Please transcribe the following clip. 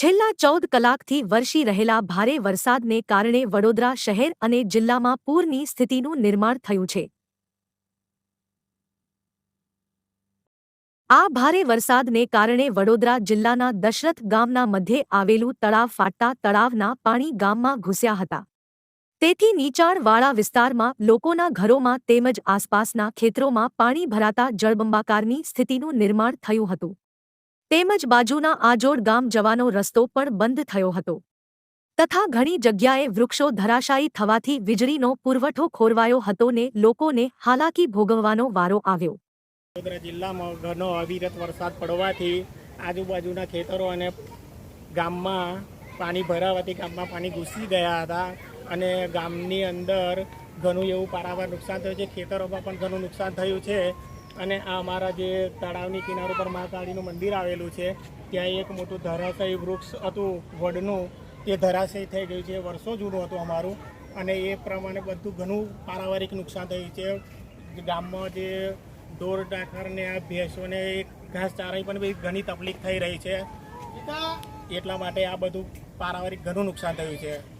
છેલ્લા ચૌદ કલાકથી વરસી રહેલા ભારે વરસાદને કારણે વડોદરા શહેર અને જિલ્લામાં પૂરની સ્થિતિનું નિર્માણ થયું છે. આ ભારે વરસાદને કારણે વડોદરા જિલ્લાના દશરથ ગામના મધ્યે આવેલું તળાવ ફાટતા તળાવના પાણી ગામમાં ઘૂસ્યા હતા. તેથી નીચાણવાળા વિસ્તારમાં લોકોના ઘરોમાં તેમજ આસપાસના ખેતરોમાં પાણી ભરાતા જળબંબાકારની સ્થિતિનું નિર્માણ થયું હતું. તેમજ બાજુના આજોડ ગામ જવાનો રસ્તો પણ બંધ થયો હતો. તથા ઘણી જગ્યાએ વૃક્ષો ધરાશાયી થવાથી વીજળીનો પુરવઠો ખોરવાયો હતો ને લોકોને હાલાકી ભોગવવાનો વારો આવ્યો. વડોદરા જિલ્લામાં ઘણો અવિરત વરસાદ પડવાથી આજુબાજુના ખેતરો અને ગામમાં પાણી ભરાવાથી ગામમાં પાણી ઘૂસી ગયા હતા અને ગામની અંદર ઘણું એવું પારાવાર નુકસાન થયું છે. ખેતરોમાં પણ ઘણું નુકસાન થયું છે. અને આ અમારા જે તળાવની કિનારો પર મહાકાળીનું મંદિર આવેલું છે, ત્યાં એક મોટું ધરાશય વૃક્ષ હતું, વડનું. તે ધરાશય થઈ ગયું છે, વર્ષો જૂનું હતું અમારું. અને એ પ્રમાણે બધું ઘણું પારિવારિક નુકસાન થયું છે. ગામમાં જે ઢોર ડાકરને આ ભેંસોને ઘાસ ચારાની પણ બી ઘણી તકલીફ થઈ રહી છે. એટલા માટે આ બધું પારાવારિક ઘણું નુકસાન થયું છે.